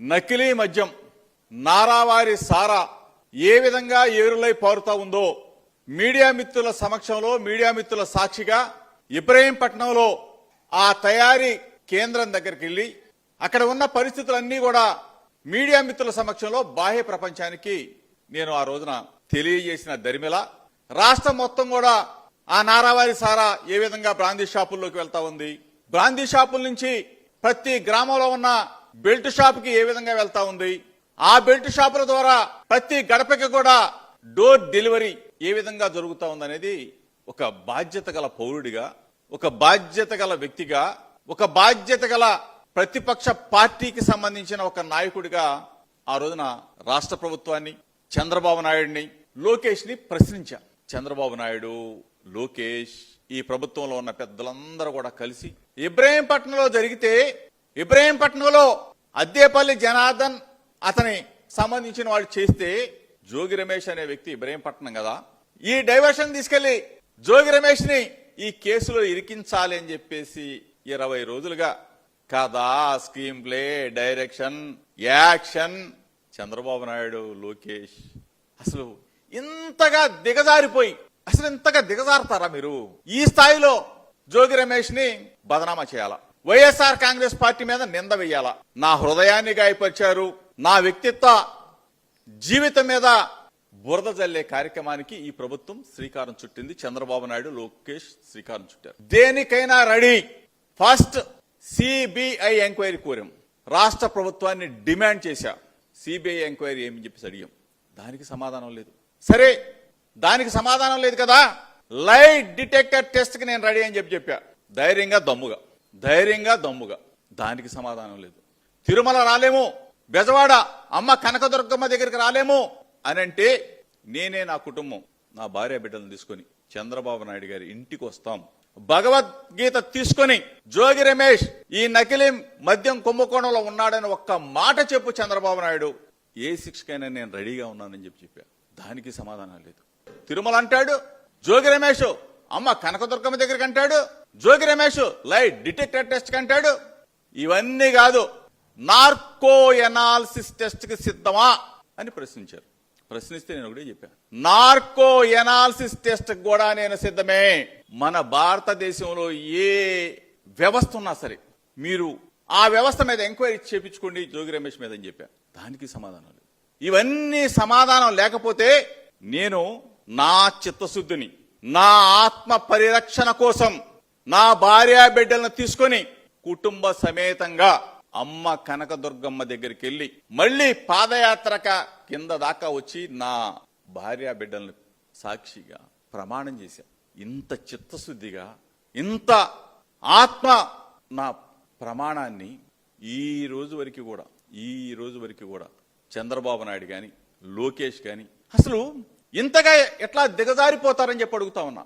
నకిలీ మద్యం నారావారి సారా ఏ విధంగా ఏరులై పారుతా ఉందో మీడియా మిత్రుల సమక్షంలో మీడియా మిత్రుల సాక్షిగా ఇబ్రహీంపట్నంలో ఆ తయారీ కేంద్రం దగ్గరికి వెళ్ళి అక్కడ ఉన్న పరిస్థితులన్నీ కూడా మీడియా మిత్రుల సమక్షంలో బాహ్య ప్రపంచానికి నేను ఆ రోజున తెలియజేసిన దరిమిల. రాష్ట్రం మొత్తం కూడా ఆ నారావారి సారా ఏ విధంగా బ్రాందీ షాపుల్లోకి వెళ్తా ఉంది? బ్రాందీ షాపుల నుంచి ప్రతి గ్రామంలో ఉన్న బెల్ట్ షాప్కి ఏ విధంగా వెళ్తా ఉంది? ఆ బెల్ట్ షాపుల ద్వారా ప్రతి గడపకి కూడా డోర్ డెలివరీ ఏ విధంగా జరుగుతా ఉందనేది ఒక బాధ్యత గల పౌరుడిగా ఒక బాధ్యత గల వ్యక్తిగా ఒక బాధ్యత గల ప్రతిపక్ష పార్టీకి సంబంధించిన ఒక నాయకుడిగా ఆ రోజున రాష్ట్ర ప్రభుత్వాన్ని చంద్రబాబు నాయుడిని లోకేష్ని ప్రశ్నించా చంద్రబాబు నాయుడు లోకేష్ ఈ ప్రభుత్వంలో ఉన్న పెద్దలందరూ కూడా కలిసి ఇబ్రహీంపట్నంలో జరిగితే ఇబ్రహీంపట్నంలో అద్దేపల్లి జనార్దన్ అతని సంబంధించిన వాళ్ళు చేస్తే జోగి రమేష్ అనే వ్యక్తి ఇబ్రహీంపట్నం కదా. ఈ డైవర్షన్ తీసుకెళ్ళి జోగి రమేష్ని ఈ కేసులో ఇరికించాలి అని చెప్పేసి ఇరవై రోజులుగా కథ screenplay direction action. Chandrababu Naidu Lokesh అసలు ఇంతగా దిగజారిపోయి అసలు ఇంతగా దిగజారుతారా మీరు? ఈ స్థాయిలో జోగి రమేష్ని బదనామా చేయాలా? వైఎస్ఆర్ కాంగ్రెస్ పార్టీ మీద నింద వేయాలా? నా హృదయాన్ని గాయపరిచారు. నా వ్యక్తిత్వ జీవితం మీద బురద జల్లే కార్యక్రమానికి ఈ ప్రభుత్వం శ్రీకారం చుట్టింది. చంద్రబాబు నాయుడు లోకేష్ శ్రీకారం చుట్టారు. దేనికైనా రెడీ. ఫస్ట్ సిబిఐ ఎంక్వైరీ కోరాం. రాష్ట్ర ప్రభుత్వాన్ని డిమాండ్ చేశా. సిబిఐ ఎంక్వైరీ ఏమని చెప్పేసి అడిగాం. దానికి సమాధానం లేదు. సరే దానికి సమాధానం లేదు కదా? లైట్ డిటెక్టర్ టెస్ట్కి నేను రెడీ అని చెప్పి చెప్పా. ధైర్యంగా దమ్ముగా. ధైర్యంగా దమ్ముగా. దానికి సమాధానం లేదు. తిరుమల రాలేము. బెజవాడ అమ్మ కనకదుర్గమ్మ దగ్గరికి రాలేము అని అంటే నేనే నా కుటుంబం నా భార్య బిడ్డలను తీసుకొని చంద్రబాబు నాయుడు గారి ఇంటికి వస్తాం. భగవద్గీత తీసుకొని జోగి రమేష్ ఈ నకిలీ మద్యం కుంభకోణంలో ఉన్నాడని ఒక్క మాట చెప్పు చంద్రబాబు నాయుడు. ఏ శిక్షకైనా నేను రెడీగా ఉన్నానని చెప్పి చెప్పా. దానికి సమాధానం లేదు. తిరుమల అంటాడు జోగి రమేష్ అమ్మ కనకదుర్గమ్మ దగ్గరికి అంటాడు Jogi Ramesh light detector test కంటాడు. ఇవన్నీ కాదు నార్కో ఎనాలిసిస్ టెస్ట్కి సిద్ధమా అని ప్రశ్నించారు. ప్రశ్నిస్తే నేను ఒకటే చెప్పాను. నార్కో ఎనాలిసిస్ టెస్ట్ కూడా నేను సిద్ధమే. మన భారతదేశంలో ఏ వ్యవస్థ ఉన్నా సరే మీరు ఆ వ్యవస్థ మీద ఎంక్వైరీ చేపించుకోండి జోగి రమేష్ మీద అని చెప్పాను. దానికి సమాధానం లేదు. ఇవన్నీ సమాధానం లేకపోతే నేను నా చిత్తశుద్ధిని నా ఆత్మ పరిరక్షణ కోసం నా భార్య బిడ్డలను తీసుకొని కుటుంబ సమేతంగా అమ్మ కనకదుర్గమ్మ దగ్గరికి వెళ్ళి మళ్ళీ పాదయాత్రక కింద దాకా వచ్చి నా భార్య బిడ్డలను సాక్షిగా ప్రమాణం చేశా. ఇంత చిత్తశుద్ధిగా ఇంత ఆత్మ నా ప్రమాణాన్ని ఈ రోజు వరకు కూడా ఈ రోజు వరకు కూడా చంద్రబాబు నాయుడు కానీ లోకేష్ కానీ అసలు ఇంతగా ఎట్లా దిగజారిపోతారని చెప్పి అడుగుతా ఉన్నా.